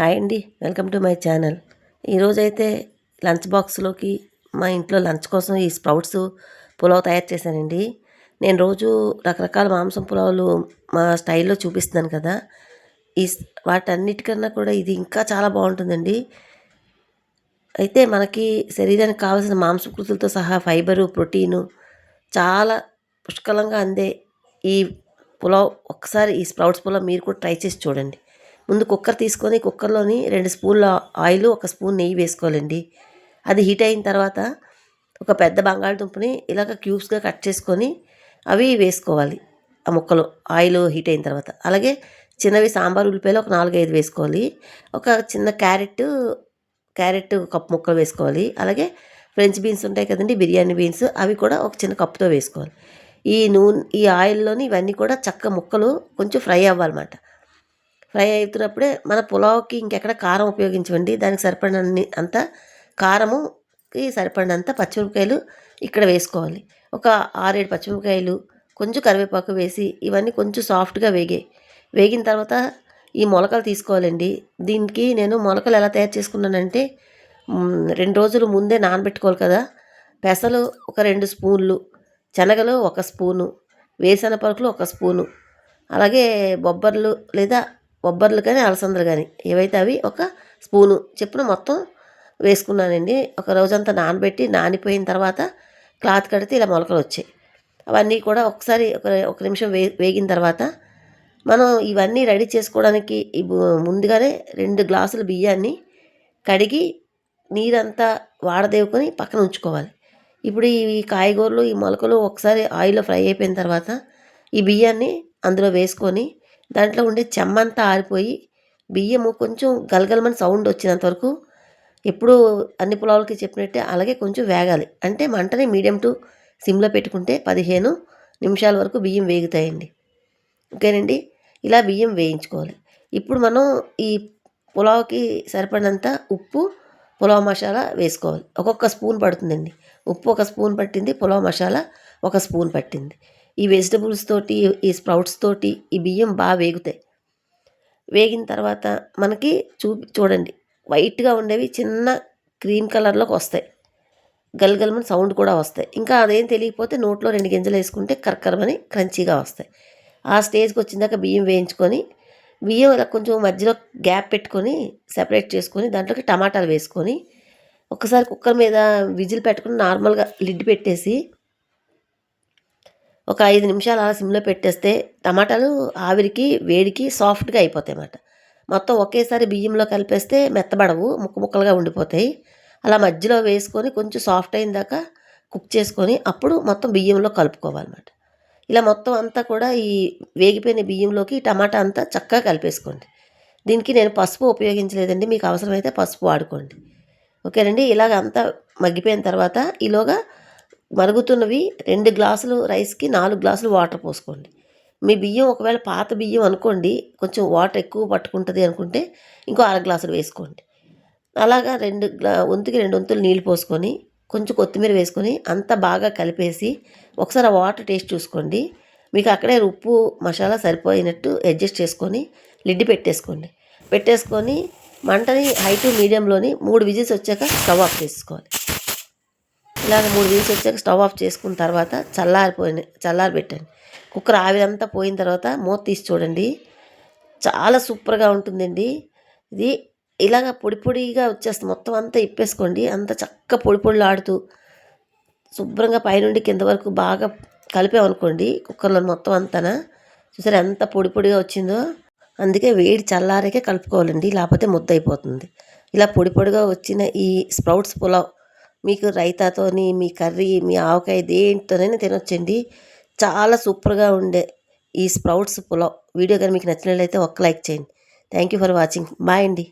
Hi అండి welcome to my channel. ఈరోజైతే lunch బాక్స్లోకి మా ఇంట్లో లంచ్ కోసం ఈ స్ప్రౌట్స్ పులావ్ తయారు చేశానండి. నేను రోజు రకరకాల మాంసం పులావులు మా స్టైల్లో చూపిస్తున్నాను కదా. ఈ స్- వాటన్నిటికన్నా కూడా ఇది ఇంకా చాలా బాగుంటుందండి. అయితే మనకి శరీరానికి కావాల్సిన మాంసకృతులతో సహా ఫైబరు ప్రోటీను చాలా పుష్కలంగా అందే ఈ పులావ్. ఒక్కసారి ఈ స్ప్రౌట్స్ పులావ్ మీరు కూడా ట్రై చేసి చూడండి. ముందు కుక్కర్ తీసుకొని కుక్కర్లోని రెండు స్పూన్ల ఆయిల్ ఒక స్పూన్ నెయ్యి వేసుకోవాలండి. అది హీట్ అయిన తర్వాత ఒక పెద్ద బంగాళదుంపని ఇలాగ క్యూబ్స్గా కట్ చేసుకొని అవి వేసుకోవాలి. ఆ ముక్కలు ఆయిల్ హీట్ అయిన తర్వాత. అలాగే చిన్నవి సాంబార్ ఉల్లిపాయలు ఒక నాలుగైదు వేసుకోవాలి. ఒక చిన్న క్యారెట్ క్యారెట్ కప్పు ముక్కలు వేసుకోవాలి. అలాగే ఫ్రెంచ్ బీన్స్ ఉంటాయి కదండి బిర్యానీ బీన్స్ అవి కూడా ఒక చిన్న కప్పుతో వేసుకోవాలి. ఈ నూనె ఈ ఆయిల్లోని ఇవన్నీ కూడా చక్క ముక్కలు కొంచెం ఫ్రై అవ్వాలన్నమాట. ఫ్రై అవుతున్నప్పుడే మన పులావ్కి ఇంకెక్కడ కారం ఉపయోగించమండి. దానికి సరిపడినన్ని అంత కారముకి సరిపడినంత పచ్చిమిరపకాయలు ఇక్కడ వేసుకోవాలి. ఒక ఆరేడు పచ్చిమిరపకాయలు కొంచెం కరివేపాకు వేసి ఇవన్నీ కొంచెం సాఫ్ట్గా వేగాయి వేగిన తర్వాత ఈ మొలకలు తీసుకోవాలండి. దీనికి నేను మొలకలు ఎలా తయారు చేసుకున్నానంటే రెండు రోజులు ముందే నానబెట్టుకోవాలి కదా. పెసలు ఒక రెండు స్పూన్లు శనగలు ఒక స్పూను వేరుశెనగ పలుకులు ఒక స్పూను అలాగే బొబ్బర్లు లేదా బొబ్బర్లు కానీ అలసందలు కానీ ఏవైతే అవి ఒక స్పూను చెప్పున మొత్తం వేసుకున్నానండి. ఒక రోజంతా నానబెట్టి నానిపోయిన తర్వాత క్లాత్ కడితే ఇలా మొలకలు వచ్చాయి. అవన్నీ కూడా ఒకసారి ఒక ఒక నిమిషం వే వేగిన తర్వాత మనం ఇవన్నీ రెడీ చేసుకోవడానికి ముందుగానే రెండు గ్లాసుల బియ్యాన్ని కడిగి నీరంతా వాడదేవుకొని పక్కన ఉంచుకోవాలి. ఇప్పుడు ఈ కాయగూరలు ఈ మొలకలు ఒకసారి ఆయిల్లో ఫ్రై అయిపోయిన తర్వాత ఈ బియ్యాన్ని అందులో వేసుకొని దాంట్లో ఉండే చెమ్మంతా ఆరిపోయి బియ్యము కొంచెం గలగలమని సౌండ్ వచ్చినంత వరకు ఎప్పుడు అన్ని పులావులకి చెప్పినట్టే అలాగే కొంచెం వేగాలి. అంటే మంటని మీడియం టు సిమ్లో పెట్టుకుంటే పదిహేను నిమిషాల వరకు బియ్యం వేగుతాయండి. ఓకేనండి? ఇలా బియ్యం వేయించుకోవాలి. ఇప్పుడు మనం ఈ పులావ్కి సరిపడినంత ఉప్పు పులావ్ మసాలా వేసుకోవాలి. ఒక్కొక్క స్పూన్ పడుతుందండి. ఉప్పు ఒక స్పూన్ పట్టింది పులావ్ మసాలా ఒక స్పూన్ పట్టింది. ఈ వెజిటబుల్స్ తోటి ఈ స్ప్రౌట్స్ తోటి ఈ బియ్యం బాగా వేగుతాయి. వేగిన తర్వాత మనకి చూ చూడండి వైట్గా ఉండేవి చిన్న క్రీమ్ కలర్లోకి వస్తాయి. గల్గల్మని సౌండ్ కూడా వస్తాయి. ఇంకా అదేం తెలియకపోతే నోట్లో రెండు గింజలు వేసుకుంటే కరకరమని క్రంచీగా వస్తాయి. ఆ స్టేజ్కి వచ్చిందాక బియ్యం వేయించుకొని బియ్యం ఇలా కొంచెం మధ్యలో గ్యాప్ పెట్టుకొని సెపరేట్ చేసుకొని దాంట్లోకి టమాటాలు వేసుకొని ఒకసారి కుక్కర్ మీద విజిల్ పెట్టుకుని నార్మల్గా లిడ్ పెట్టేసి ఒక ఐదు నిమిషాలు అలా సిమ్లో పెట్టేస్తే టమాటాలు ఆవిరికి వేడికి సాఫ్ట్గా అయిపోతాయి అన్నమాట మొత్తం ఒకేసారి బియ్యంలో కలిపేస్తే మెత్తబడవు ముక్క ముక్కలుగా ఉండిపోతాయి. అలా మధ్యలో వేసుకొని కొంచెం సాఫ్ట్ అయిన దాకా కుక్ చేసుకొని అప్పుడు మొత్తం బియ్యంలో కలుపుకోవాలన్నమాట. ఇలా మొత్తం అంతా కూడా ఈ వేగిపోయిన బియ్యంలోకి టమాటా అంతా చక్కగా కలిపేసుకోండి. దీనికి నేను పసుపు ఉపయోగించలేదండి మీకు అవసరమైతే పసుపు వాడుకోండి. ఓకేనండి? ఇలాగ అంతా మగ్గిపోయిన తర్వాత ఈలోగా మరుగుతున్నవి రెండు గ్లాసులు రైస్కి నాలుగు గ్లాసులు వాటర్ పోసుకోండి. మీ బియ్యం ఒకవేళ పాత బియ్యం అనుకోండి కొంచెం వాటర్ ఎక్కువ పట్టుకుంటుంది అనుకుంటే ఇంకో అర గ్లాసులు వేసుకోండి. అలాగా రెండు గ్లా వంతుకి రెండు వంతులు నీళ్ళు పోసుకొని కొంచెం కొత్తిమీర వేసుకొని అంతా బాగా కలిపేసి ఒకసారి ఆ వాటర్ టేస్ట్ చూసుకోండి. మీకు అక్కడే ఉప్పు మసాలా సరిపోయినట్టు అడ్జస్ట్ చేసుకొని లిడ్డి పెట్టేసుకోండి. పెట్టేసుకొని మంటని హై టు మీడియంలోని మూడు విజిల్స్ వచ్చాక స్టవ్ ఆఫ్ చేసుకోవాలి. ఇలాగ మూడు విజిల్స్ వచ్చాక స్టవ్ ఆఫ్ చేసుకున్న తర్వాత చల్లారిపోయిన చల్లారి పెట్టండి కుక్కర్ ఆవిరంతా పోయిన తర్వాత మూత తీసి చూడండి. చాలా సూపర్గా ఉంటుందండి. ఇది ఇలాగ పొడి పొడిగా వచ్చేస్తుంది. మొత్తం అంతా ఇప్పేసుకోండి. అంత చక్క పొడి పొడిలు ఆడుతూ శుభ్రంగా పైనుండి కింద వరకు బాగా కలిపామనుకోండి కుక్కర్లో మొత్తం అంతానా. చూసారు ఎంత పొడి పొడిగా వచ్చిందో. అందుకే వేడి చల్లారాకే కలుపుకోవాలండి. లేకపోతే ముద్ద అయిపోతుంది ఇలా పొడి పొడిగా వచ్చిన ఈ స్ప్రౌట్స్ పులావ్ మీకు రైతాతోని మీ కర్రీ మీ ఆవకాయ దేంతోనైనా తినొచ్చండి. చాలా సూపర్గా ఉండే ఈ స్ప్రౌట్స్ పులావ్. వీడియో కానీ మీకు నచ్చినట్లయితే ఒక్క లైక్ చేయండి. Thank you for watching. Bye అండి.